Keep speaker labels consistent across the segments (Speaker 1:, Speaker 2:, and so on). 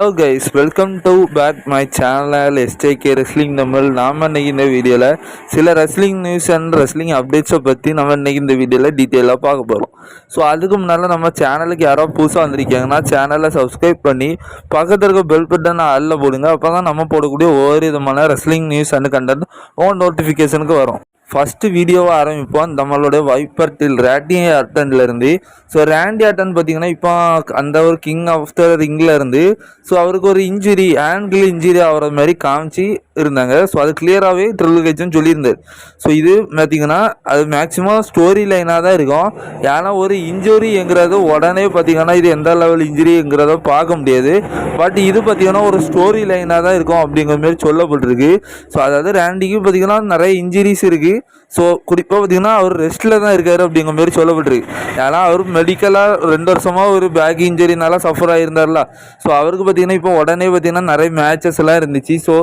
Speaker 1: Hello guys welcome to back my channel STK wrestling Tamil நாம் இன்றைக்கி இந்த வீடியோவில் சில ரெஸ்லிங் நியூஸ் அண்ட் ரெஸ்லிங் அப்டேட்ஸை பற்றி நம்ம இன்றைக்கி இந்த வீடியோவில் டீட்டெயிலாக பார்க்க போகிறோம் ஸோ அதுக்கு முன்னால் நம்ம சேனலுக்கு யாரோ புதுசாக வந்திருக்காங்கன்னா சேனலை சப்ஸ்கிரைப் பண்ணி பக்கத்தில் இருக்க பெல் பட்டனை அதில் போடுங்க. அப்போ தான் நம்ம போடக்கூடிய ஒவ்வொரு விதமான wrestling news and content on நோட்டிஃபிகேஷனுக்கு வரும். ஃபஸ்ட்டு வீடியோவை ஆரம்பிப்போம். நம்மளோட வைப்பர் டில் ரேண்டி அட்டன்லேருந்து ஸோ ரேண்டி அட்டன் பார்த்தீங்கன்னா இப்போ அந்த ஒரு கிங் ஆஃப் த ரிங்கில் இருந்து ஸோ அவருக்கு ஒரு இன்ஜுரி ஆங்கிள் இன்ஜுரி ஆகிற மாதிரி காமிச்சு இருந்தாங்க. ஸோ அது கிளியராகவே ட்ரில் கட்சுன்னு சொல்லியிருந்தார். ஸோ இது பார்த்தீங்கன்னா அது மேக்ஸிமம் ஸ்டோரி லைனாக தான் இருக்கும். ஏன்னா ஒரு இன்ஜுரிங்கிறது உடனே பார்த்தீங்கன்னா இது எந்த லெவல் இன்ஜுரிங்கிறத பார்க்க முடியாது. பட் இது பார்த்தீங்கன்னா ஒரு ஸ்டோரி லைனாக தான் இருக்கும் அப்படிங்கிற மாதிரி சொல்லப்பட்டிருக்கு. ஸோ அதாவது ரேண்டிக்கு பார்த்தீங்கன்னா நிறைய இன்ஜுரிஸ் இருக்குது ஸோ குறிப்பாக பார்த்தீங்கன்னா அவர் ரெஸ்ட்டில் தான் இருக்கார் அப்படிங்கிற மாதிரி சொல்லப்பட்டிருக்கு. ஏன்னா அவர் மெடிக்கலாக ரெண்டு வருஷமாக ஒரு பேக் இன்ஜுரினால சஃபர் ஆகியிருந்தார்ல ஸோ அவருக்கு பார்த்தீங்கன்னா இப்போ உடனே பார்த்தீங்கன்னா நிறைய மேட்சஸ் எல்லாம் இருந்துச்சு. ஸோ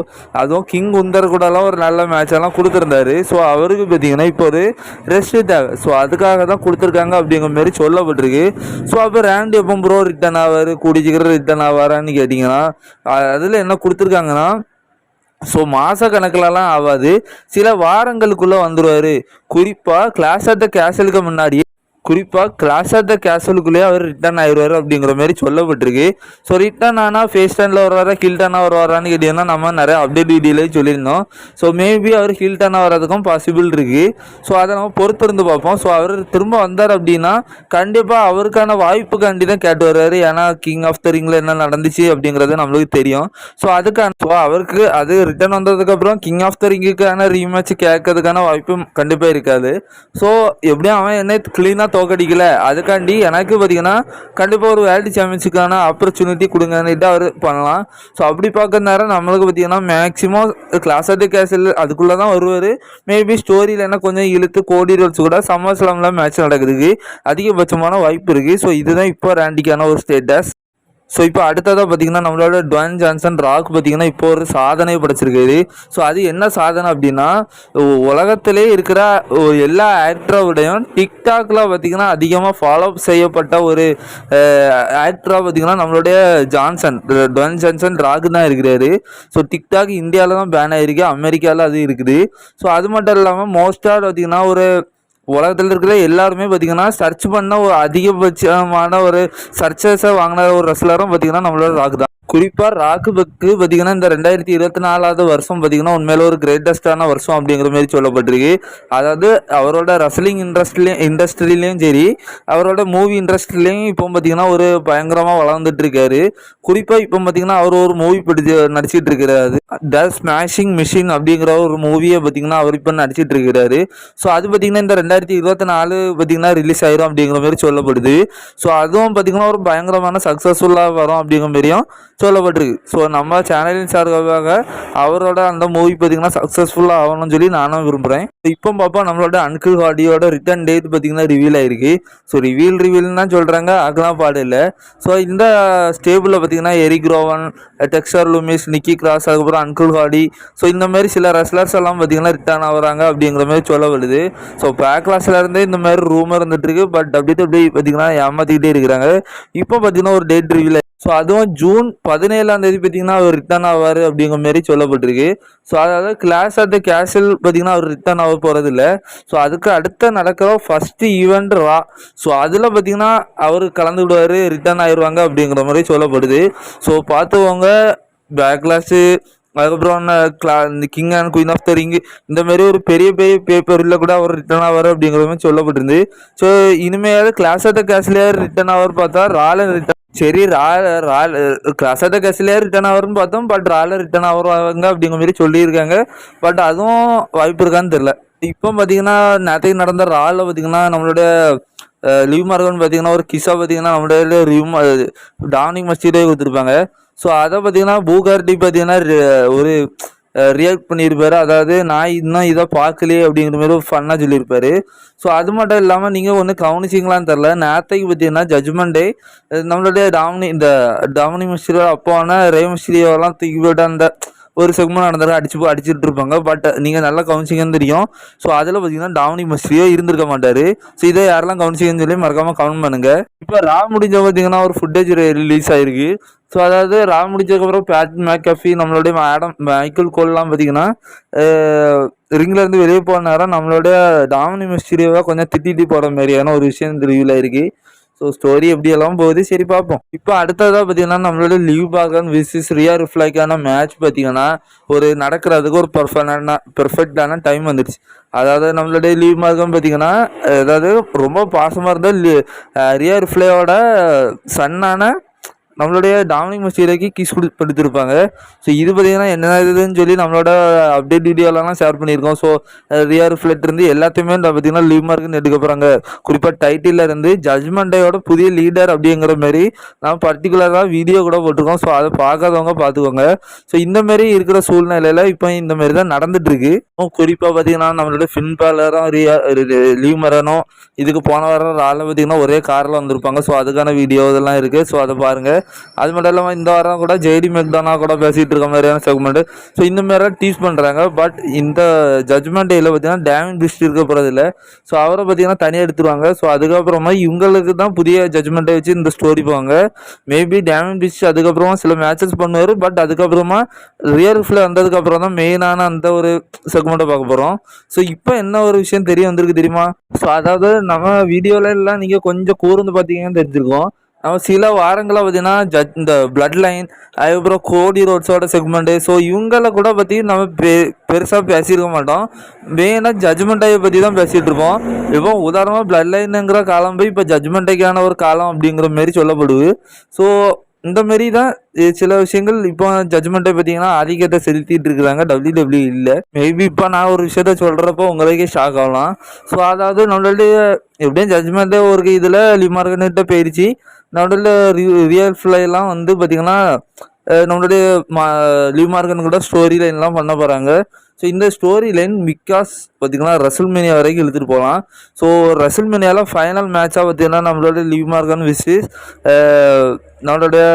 Speaker 1: அதுவும் கிங் உந்தர் கூடலாம் ஒரு நல்ல மேட்செல்லாம் கொடுத்துருந்தாரு. ஸோ அவருக்கு பார்த்தீங்கன்னா இப்போ ஒரு ரெஸ்ட் தேவை. ஸோ அதுக்காக தான் கொடுத்துருக்காங்க அப்படிங்கிற மாதிரி சொல்லப்பட்டிருக்கு. ஸோ அப்போ ரேண்ட் எப்போ ப்ரோ ரிட்டர்ன் ஆவார்? கூடி ரிட்டர்ன் ஆவாரான்னு கேட்டிங்கன்னா அதில் என்ன கொடுத்துருக்காங்கன்னா ஸோ மாத கணக்கிலலாம் ஆகாது சில வாரங்களுக்குள்ளே வந்துடுவார் குறிப்பாக கிளாஸ் ஆஃப் த கேசலுக்கு முன்னாடியே குறிப்பாக கிளாஸ் ஆஃப் த கேசலுக்குள்ளேயே அவர் ரிட்டர்ன் ஆயிடுவார் அப்படிங்கிற மாதிரி சொல்லப்பட்டிருக்கு. ஸோ ரிட்டர்ன் ஆனால் ஃபேஸ் டர்னில் வருவாரா ஹில் டர்னாக வருவாரான்னு கேட்டிங்கன்னா நம்ம நிறைய அப்டேட் வீடியோலே சொல்லியிருந்தோம். ஸோ மேபி அவர் ஹில் டர்னாக வர்றதுக்கும் பாசிபிள் இருக்குது ஸோ அதை நம்ம பொறுத்திருந்து பார்ப்போம். ஸோ அவர் திரும்ப வந்தார் அப்படின்னா கண்டிப்பாக அவருக்கான வாய்ப்பு காண்டி தான் கேட்டு வர்றாரு ஏன்னா கிங் ஆஃப் த ரிங்கில் என்ன நடந்துச்சு அப்படிங்கிறது நம்மளுக்கு தெரியும். ஸோ அதுக்கான ஸோ அவருக்கு அது ரிட்டர்ன் வந்ததுக்கப்புறம் கிங் ஆஃப் த ரிங்குக்கான ரீமேட்ச் கேட்கறதுக்கான வாய்ப்பும் கண்டிப்பாக இருக்காது. ஸோ எப்படியும் அவன் என்ன க்ளீனாக தோக்கடிக்கல. அதுக்காண்டி எனக்கு பார்த்தீங்கன்னா கண்டிப்பாக ஒரு வேர்ல்டு சாம்பியன்ஷிப்கான ஆப்பர்ச்சுனிட்டி கொடுங்கன்னுட்டு அவர் பண்ணலாம். ஸோ அப்படி பார்க்குற நேரம் நம்மளுக்கு பார்த்தீங்கன்னா maximum class of the castle அதுக்குள்ளே தான் வருவார் மேபி ஸ்டோரியில் என்ன கொஞ்சம் இழுத்து கோடி ரோல்ஸ் கூட சம்மர் ஸ்லாமில் மேட்ச் நடக்குதுக்கு அதிகபட்சமான வாய்ப்பு இருக்குது ஸோ இதுதான் இப்போ ரேண்டிக்கான ஒரு ஸ்டேட்டஸ் ஸோ இப்போ அடுத்ததாக பார்த்தீங்கன்னா நம்மளோட டுவன் ஜான்சன் ராக் பார்த்தீங்கன்னா இப்போ ஒரு சாதனை படைச்சிருக்காரு. ஸோ அது என்ன சாதனை அப்படின்னா உலகத்திலே இருக்கிற எல்லா ஆக்டரோடையும் டிக்டாக்ல பார்த்தீங்கன்னா அதிகமாக ஃபாலோ செய்யப்பட்ட ஒரு ஆக்டராக பார்த்தீங்கன்னா நம்மளுடைய ஜான்சன் டுவன் ஜான்சன் ராக் தான் இருக்கிறாரு. ஸோ டிக்டாக் இந்தியாவில் தான் பேன் ஆகிருக்கு அமெரிக்காவில் அது இருக்குது. ஸோ அது மட்டும் இல்லாமல் மோஸ்ட்டாக பார்த்தீங்கன்னா ஒரு உலகத்தில் இருக்கிற எல்லாருமே பார்த்தீங்கன்னா சர்ச் பண்ண ஒரு அதிகபட்சமான ஒரு சர்ச்சஸை வாங்கின ஒரு ரெஸ்லரும் பார்த்தீங்கன்னா நம்மளோட ராக் தான். குறிப்பாக ராகுவுக்கு பார்த்தீங்கன்னா இந்த ரெண்டாயிரத்தி இருபத்தி நாலாவது வருஷம் பார்த்தீங்கன்னா உண்மையில ஒரு கிரேட்டஸ்டான வருஷம் அப்படிங்கிற மாதிரி சொல்லப்பட்டிருக்கு. அதாவது அவரோட ரசலிங் இண்டஸ்ட்ரிலையும் இண்டஸ்ட்ரியிலையும் சரி அவரோட மூவி இண்டஸ்ட்ரிலையும் இப்போ பார்த்தீங்கன்னா ஒரு பயங்கரமாக வளர்ந்துட்டு இருக்காரு. குறிப்பாக இப்போ பார்த்தீங்கன்னா அவர் ஒரு மூவி பிடிச்சி நடிச்சிட்டு இருக்கிறாரு. த ஸ்மாஷிங் மிஷின் அப்படிங்கிற ஒரு மூவியை பார்த்தீங்கன்னா அவர் இப்போ நடிச்சிட்டு இருக்கிறாரு. ஸோ அது பார்த்தீங்கன்னா இந்த ரெண்டாயிரத்தி இருபத்தி நாலு பார்த்தீங்கன்னா ரிலீஸ் ஆயிரும் அப்படிங்கிற மாதிரி சொல்லப்படுது. ஸோ அதுவும் பார்த்தீங்கன்னா ஒரு பயங்கரமான சக்ஸஸ்ஃபுல்லாக வரும் அப்படிங்கிற மாதிரியும் சொல்லப்பட்டிருக்கு. ஸோ நம்ம சேனலின் சார்பாக அவரோட அந்த மூவி பார்த்தீங்கன்னா சக்ஸஸ்ஃபுல்லாக ஆகணும்னு சொல்லி நானும் விரும்புகிறேன் இப்போ பார்ப்போம் நம்மளோட அன்கிள் ஹாடியோட ரிட்டர்ன் டேட் பார்த்தீங்கன்னா ரிவீல் ஆயிருக்கு. ஸோ ரிவீல் ரிவீல்னா சொல்கிறாங்க ஆக்கலாம் பாடு இல்லை. ஸோ இந்த ஸ்டேபிளில் பார்த்தீங்கன்னா Erick Rowan Dexter Lumis Nikki Cross அதுக்கப்புறம் அன்கிள் ஹாடி ஸோ இந்த மாதிரி சில ரெஸ்லர்ஸ் எல்லாம் பார்த்தீங்கன்னா ரிட்டர்ன் ஆகுறாங்க அப்படிங்கிற மாதிரி சொல்ல வருது. ஸோ பேக்லாஸ்ல இருந்தே இந்த மாதிரி ரூமர் இருந்துட்டு இருக்கு. பட் அப்படி அப்படி பார்த்தீங்கன்னா ஏமாத்திக்கிட்டே இருக்கிறாங்க. இப்போ பார்த்தீங்கன்னா ஒரு டேட் ரிவீல் ஸோ அதுவும் ஜூன் பதினேழாம் தேதி பார்த்தீங்கன்னா அவர் ரிட்டர்ன் ஆவார் அப்படிங்கிற மாதிரி சொல்லப்பட்டிருக்கு. ஸோ அதாவது கிளாஸ் ஆஃப் த கேசல் பார்த்தீங்கன்னா அவர் ரிட்டர்ன் ஆக போகிறது இல்லை ஸோ அதுக்கு அடுத்த நடக்கிற ஃபஸ்ட்டு ஈவெண்ட் ரா. ஸோ அதில் பார்த்தீங்கன்னா அவர் கலந்துக்கிடுவார் ரிட்டர்ன் ஆயிடுவாங்க அப்படிங்கிற மாதிரி சொல்லப்படுது. ஸோ பார்த்துக்கோங்க. பேக்லாஸு அதுக்கப்புறம் கிளா இந்த king and queen of the ring இந்த மாதிரி ஒரு பெரிய பெரிய பேப்பரில் கூட அவர் ரிட்டர்ன் ஆவார் அப்படிங்கிற மாதிரி சொல்லப்பட்டிருந்து ஸோ இனிமேல் கிளாஸ் ஆஃப் த கேஸ்லேயே ரிட்டர்ன் ஆவார் பார்த்தா ராலன் ரிட்டர்ன் சரி ரால ரால் கிளாஸ் ஆஃப் ரிட்டர்ன் ஆவார்னு பார்த்தோம். பட் ரால ரிட்டர்ன் ஆகுறாங்க அப்படிங்கிற மாதிரி சொல்லியிருக்காங்க. பட் அதுவும் வாய்ப்பு இருக்கான்னு தெரில இப்போ பார்த்தீங்கன்னா நேற்றுக்கு நடந்த ராலில் பார்த்தீங்கன்னா நம்மளுடைய லிவ் மார்கன் பார்த்தீங்கன்னா ஒரு கிஸ்ஸாக பார்த்தீங்கன்னா நம்மளுடைய ரிவ் டானிங் மஸ்ஜிதே கொடுத்துருப்பாங்க. ஸோ அதை பார்த்தீங்கன்னா பூகார்டி பார்த்தீங்கன்னா ஒரு ரியாக்ட் பண்ணியிருப்பாரு. அதாவது நான் இன்னும் இதை பார்க்கலையே அப்படிங்கிற மாதிரி ஒரு ஃபன்னாக சொல்லியிருப்பாரு. ஸோ அது மட்டும் இல்லாமல் நீங்கள் ஒன்று கவனிச்சிங்களான்னு தெரில நேரத்தைக்கு பார்த்தீங்கன்னா ஜட்ஜ்மெண்ட் டே நம்மளுடைய டாமினி இந்த டாமினி மிஸ்டரியோ அப்பாவான ரே மிஸ்ரியோலாம் தூக்கி போட்டு அந்த ஒரு செக்மெண்ட் நடந்தாலும் அடிச்சு அடிச்சுட்டு இருப்பாங்க பட் நீங்கள் நல்லா கவனிச்சிங்கன்னு தெரியும். ஸோ அதில் பார்த்தீங்கன்னா டாமினிக் மஸ்ட்ரியோ இருந்திருக்க மாட்டார். ஸோ இதை யாரெல்லாம் கவனிச்சிங்கன்னு சொல்லி மறக்காமல் கமெண்ட் பண்ணுங்கள் இப்போ ரா முடிஞ்ச பார்த்தீங்கன்னா ஒரு ஃபுட்டேஜ் ரிலீஸ் ஆயிருக்கு. ஸோ அதாவது ரா முடிஞ்சதுக்கப்புறம் பேட் மேக்கஃபி நம்மளுடைய மேடம் மைக்கேல் கோல்லாம் பார்த்தீங்கன்னா ரிங்லேருந்து வெளியே போன நேரம் நம்மளுடைய டாமினி மிஸ்டீரியோவை கொஞ்சம் திட்டிட்டு போகிற மாதிரியான ஒரு விஷயம் இந்த இருக்குது ஸோ ஸ்டோரி எப்படியெல்லாம் போகுது? சரி பார்ப்போம். இப்போ அடுத்ததாக பார்த்தீங்கன்னா நம்மளோட லீவ் பாகன் விசிஸ் ரியா ரிஃப்ளைக்கான மேட்ச் பார்த்தீங்கன்னா ஒரு நடக்கிறதுக்கு ஒரு பர்ஃபெக்டான பெர்ஃபெக்டான டைம் வந்துடுச்சு அதாவது நம்மளுடைய லீவ் மார்க்கம் பார்த்தீங்கன்னா அதாவது ரொம்ப பாசமாக இருந்தால் ரியா ரிஃப்ளையோட சன்னான நம்மளுடைய டாமினிக் மஸ்டீரோக்கு கீஸ் கொடு கொடுத்துருப்பாங்க. ஸோ இது பார்த்தீங்கன்னா என்ன இதுன்னு சொல்லி நம்மளோட அப்டேட் வீடியோலலாம் ஷேர் பண்ணியிருக்கோம். ஸோ ரியார் ஃபிளட் இருந்து எல்லாத்தையுமே பார்த்தீங்கன்னா லீவ் மார்க்குன்னு எடுக்க போகிறாங்க குறிப்பாக டைட்டிலில் இருந்து ஜட்மெண்டையோட புதிய லீடர் அப்படிங்கிற மாதிரி நம்ம பர்டிகுலராக வீடியோ கூட போட்டிருக்கோம். ஸோ அதை பார்க்காதவங்க பார்த்துக்கோங்க. ஸோ இந்த மாதிரி இருக்கிற சூழ்நிலையில் இப்போ இந்த மாதிரி தான் நடந்துட்டுருக்கு. குறிப்பாக பார்த்தீங்கன்னா நம்மளோட ஃபின் பேலரும் ரியா லீவ் மரனும் இதுக்கு போன வாரம் ஆளும் பார்த்தீங்கன்னா ஒரே காரில் வந்திருப்பாங்க. ஸோ அதுக்கான வீடியோ இதெல்லாம் இருக்குது ஸோ அதை பாருங்கள் அது மட்டும் இல்லாமல் இந்த வாரம் கூட ஜெய்டி மெக்தானா கூட பேசிகிட்டு இருக்க மாதிரியான செக்மெண்ட் ஸோ இந்த மாதிரிலாம் டீஸ் பண்ணுறாங்க பட் இந்த ஜட்மெண்ட் டேயில் பார்த்தீங்கன்னா டேமிங் பிஸ்ட் இருக்க போகிறதில்ல ஸோ அவரை பார்த்தீங்கன்னா தனியாக எடுத்துருவாங்க. ஸோ அதுக்கப்புறமா இவங்களுக்கு தான் புதிய ஜட்மெண்ட்டை வச்சு இந்த ஸ்டோரி போவாங்க. மேபி டேமிங் பிஸ்ட் அதுக்கப்புறமா சில மேட்சஸ் பண்ணுவார். பட் அதுக்கப்புறமா ரியல் ஃபில் வந்ததுக்கப்புறம் தான் மெயினான அந்த ஒரு செக்மெண்ட்டை பார்க்க போகிறோம் ஸோ இப்போ என்ன ஒரு விஷயம் தெரிய வந்திருக்கு தெரியுமா? ஸோ அதாவது நம்ம வீடியோல எல்லாம் நீங்கள் கொஞ்சம் கூர்ந்து பார்த்தீங்கன்னு தெரிஞ்சிருக்கோம். சில வாரங்களாக பார்த்தீங்கன்னா ஜட் இந்த பிளட் லைன் அதுக்கப்புறம் கோடி ரோட்ஸோட செக்மெண்ட்டு ஸோ இவங்கள கூட பற்றி நம்ம பெ பெருசாக பேசியிருக்க மாட்டோம். மெயினாக ஜட்மெண்ட்டை பற்றி தான் பேசிகிட்டு இருப்போம். இப்போ உதாரணமாக பிளட் லைனுங்கிற காலம் போய் இப்போ ஜட்மெண்ட்டுக்கான ஒரு காலம் அப்படிங்கிற மாரி சொல்லப்படுது. ஸோ இந்த மாரி தான் சில விஷயங்கள் இப்போ ஜட்மெண்ட்டை பார்த்தீங்கன்னா ஆதிக்கத்தை செலுத்திட்டு இருக்கிறாங்க. டபிள்யூ டபிள்யூ இல்லை. மேபி இப்போ நான் ஒரு விஷயத்த சொல்கிறப்போ உங்களுக்கே ஷாக் ஆகலாம். ஸோ அதாவது நம்மளுடைய எப்படியும் ஜட்மெண்ட்டே ஒரு இதில் லிமார்கன்கிட்ட போயிடுச்சு நம்மளோட ரியல் ஃப்ளைலாம் வந்து பார்த்திங்கன்னா நம்மளுடைய மா லிவ் மார்கன் கூட ஸ்டோரி லைன்லாம் பண்ண போகிறாங்க ஸோ இந்த ஸ்டோரி லைன் பிகாஸ் பார்த்திங்கன்னா ரசல்மேனியா வரைக்கும் இழுத்துட்டு போகலாம் ஸோ ரசல்மேனியாவில் ஃபைனல் மேட்சாக பார்த்திங்கன்னா நம்மளோட லிவ் மார்கன் விசிஸ் நம்மளுடைய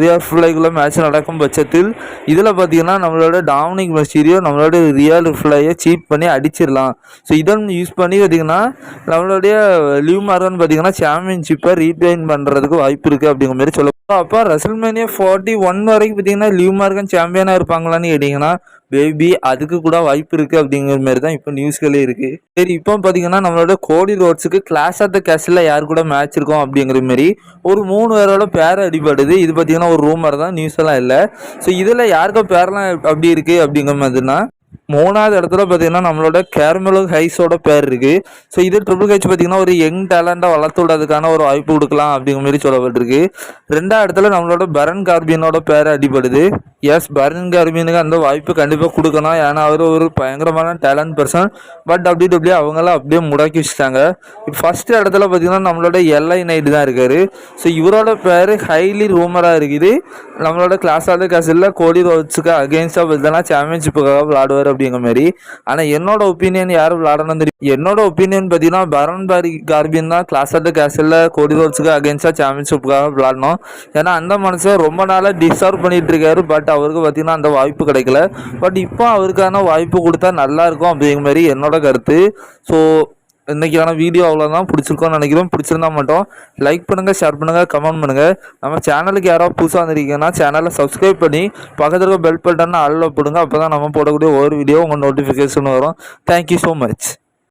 Speaker 1: ரியல் ஃப்ளைக்குள்ளே மேட்ச் நடக்கும் பட்சத்தில் இதில் பார்த்தீங்கன்னா நம்மளோட டாமினிக் மெஸ்டீரியோ நம்மளோட ரியல் ஃப்ளையை சீட் பண்ணி அடிச்சிடலாம். ஸோ இதன் யூஸ் பண்ணி பார்த்திங்கன்னா நம்மளுடைய லிவ் மார்கன் பார்த்திங்கன்னா சாம்பியன்ஷிப்பை ரீட்டைன் பண்ணுறதுக்கு வாய்ப்பு இருக்குது அப்படிங்கிற மாதிரி சொல்ல அப்போ ரசல்மேனியா ஃபார்ட்டி ஒன் வரைக்கும் பார்த்தீங்கன்னா லீவ் மார்க்கன் சாம்பியனாக இருப்பாங்களான்னு கேட்டிங்கன்னா பேபி அதுக்கு கூட வாய்ப்பு இருக்குது அப்படிங்கிற மாதிரி தான் இப்போ நியூஸ்களே இருக்குது சரி இப்போ பார்த்தீங்கன்னா நம்மளோட கோடி ரோட்ஸுக்கு கிளாஸ் ஆஃப் த கேஷில் யார் கூட மேட்ச் இருக்கும் அப்படிங்கிற மாதிரி ஒரு மூணு பேரோட பேர் அடிபடுது. இது பார்த்தீங்கன்னா ஒரு ரூமர் தான் நியூஸ் எல்லாம் இல்லை. ஸோ இதில் யாருக்கும் பேரெலாம் அப்படி இருக்குது அப்படிங்கிற மாதிரினா மூணாவது இடத்துல பார்த்தீங்கன்னா நம்மளோட கேர்மெலோ ஹைஸோட பேர் இருக்குது ஸோ இது ட்ரிபிள் ஹெச் பார்த்தீங்கன்னா ஒரு யங் டேலண்ட்டாக வளர்த்து விடுறதுக்கான ஒரு வாய்ப்பு கொடுக்கலாம் அப்படிங்கிற மாதிரி சொல்லப்பட்டிருக்கு. ரெண்டாவது இடத்துல நம்மளோட பரன் கார்பியனோட பேர் அடிபடுது. எஸ் பரன் கார்பியனுக்கு அந்த வாய்ப்பு கண்டிப்பாக கொடுக்கணும் ஏன்னா அவர் ஒரு பயங்கரமான டேலண்ட் பர்சன் பட் அப்படி டபிள்யூ அவங்களாம் அப்படியே முடக்கி வச்சுட்டாங்க. இப்போ ஃபஸ்ட் இடத்துல பார்த்தீங்கன்னா நம்மளோட எல்ஐ நைட்டு தான் இருக்கார். ஸோ இவரோட பேர் ஹைலி ரூமராக இருக்குது. நம்மளோட கிளாஸ் ஆஃப் காசில் கோடி ரோட்ஸுக்கு அகேன்ஸ்டாக பார்த்தீங்கன்னா சாம்பியன்ஷிப்புக்காக விளாடுவார் அப்படிங்கிற மாதிரி. ஆனால் என்னோட ஒப்பீனியன் யாரும் விளாடணும் தெரியும் என்னோட ஒப்பீனியன் பார்த்தீங்கன்னா பரன் பாரி கார்பின் தான் கிளாஸ் ஆஃப் கேசலில் கோடி ரோட்ஸுக்கு அகேன்ஸ்டாக சாம்பியன்ஷிப்புக்காக விளாடணும் ஏன்னா அந்த மனுஷன் ரொம்ப நாளாக டிசர்வ் பண்ணிட்டு இருக்காரு பட் அவருக்கு பார்த்தீங்கன்னா அந்த வாய்ப்பு கிடைக்கல. பட் இப்போ அவருக்கான வாய்ப்பு கொடுத்தா நல்லா இருக்கும் அப்படிங்கிற மாதிரி என்னோட கருத்து. ஸோ இன்றைக்கான வீடியோ அவ்வளோதான் பிடிச்சிருக்கோன்னு நினைக்கிறோம். பிடிச்சிருந்தா மட்டும் லைக் பண்ணுங்கள் ஷேர் பண்ணுங்கள் கமெண்ட் பண்ணுங்கள் நம்ம சேனலுக்கு யாராவது புதுசாக வந்திருக்கீங்கன்னா சேனலை சப்ஸ்கிரைப் பண்ணி பக்கத்தில் இருக்க பெல் பட்டன் அல்ல போடுங்க. அப்போ தான் நம்ம போடக்கூடிய ஒவ்வொரு வீடியோ உங்கள் நோட்டிஃபிகேஷன் வரும். Thank you so much